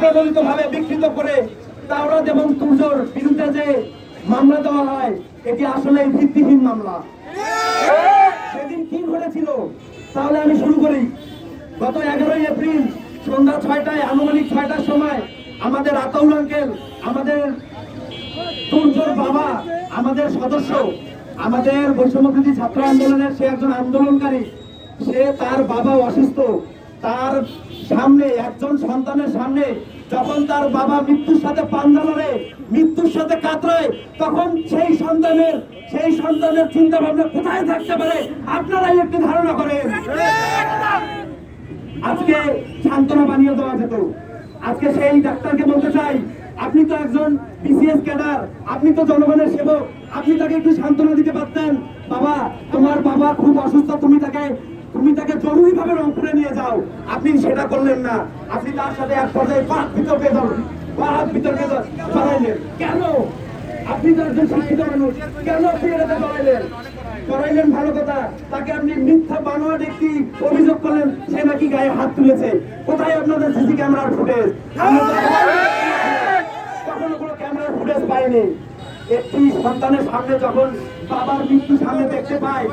প্রণোদিত ভাবে বিকৃত করে তাওরাত এবং তুজোর বিরুদ্ধে যে মামলা দেওয়া হয়, এটি আসলে ভিত্তিহীন মামলা। সেদিন কি ঘটেছিল, তাহলে আমি শুরু করি। গত এগারোই এপ্রিল সন্ধ্যা ছয়টায়, আনুমানিক ছয়টার সময় আমাদের আতাউল আঙ্কেল, আমাদের তুর্জোর বাবা, আমাদের সদস্য, আমাদের বৈষম্যবৃদ্ধি ছাত্র আন্দোলনের সে একজন আন্দোলনকারী, সে তার বাবা অসুস্থ, তার সামনে, একজন সন্তানের সামনে, যখন তার বাবা মৃত্যুর সাথে পাঞ্জা লড়ে মৃত্যুর সাথে কাতরায় তখন সেই সন্তানের সেই সন্তানের চিন্তা ভাবনা কোথায় থাকতে পারে? আপনারাই একটু ধারণা করেন। আজকে সান্ত্বনা বানিয়ে দেওয়া যেত। আজকে সেই ডাক্তারকে বলতে চাই, আপনি তো একজন বিসিএস ক্যাডার, আপনি তো জনগণের সেবক, আপনি তাকে একটু সান্ত্বনা দিতে পারতেন। বাবা, তোমার বাবা খুব অসুস্থ, তুমি তাকে তাকে জরুরি ভাবে রংপুরে নিয়ে যাও। আপনি সেটা করলেন না। আপনি তার সাথে এক পর্যায়ে পাঁচ বিতর্কে ধরুন পাঁচ বিতর্কে জড়াইলেন কেন? আপনি তো একজন শিক্ষিত মানুষ। কেন আপনি এটাতে জড়াইলেন করাইলেন ভালো কথা। তাকে আপনি মিথ্যা বানোয়াট একটি অভিযোগ করলেন, সে নাকি গায়ে হাত তুলেছে। কোথায় আপনাদের সিসি ক্যামেরার ফুটেজ? কখনো কোনো ক্যামেরার ফুটেজ পাইনি। একটি সন্তানের সামনে যখন বাবার মৃত্যু সামনে দেখতে পায়